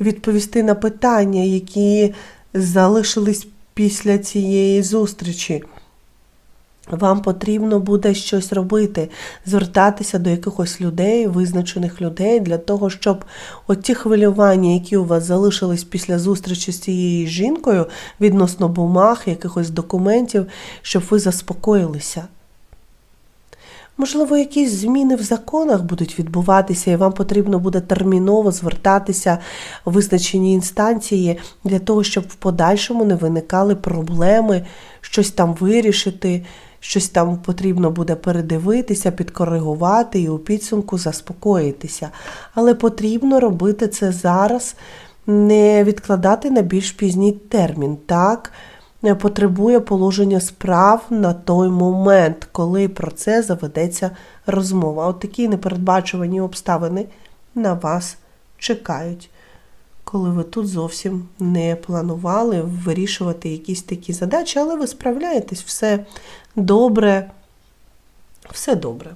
відповісти на питання, які залишились після цієї зустрічі. Вам потрібно буде щось робити, звертатися до якихось людей, визначених людей, для того, щоб оті хвилювання, які у вас залишились після зустрічі з цією жінкою відносно бумаг, якихось документів, щоб ви заспокоїлися. Можливо, якісь зміни в законах будуть відбуватися, і вам потрібно буде терміново звертатися в визначені інстанції для того, щоб в подальшому не виникали проблеми, щось там вирішити, щось там потрібно буде передивитися, підкоригувати і у підсумку заспокоїтися. Але потрібно робити це зараз, не відкладати на більш пізній термін. Так? Потребує положення справ на той момент, коли про це заведеться розмова. От такі непередбачувані обставини на вас чекають, коли ви тут зовсім не планували вирішувати якісь такі задачі, але ви справляєтесь все добре, все добре.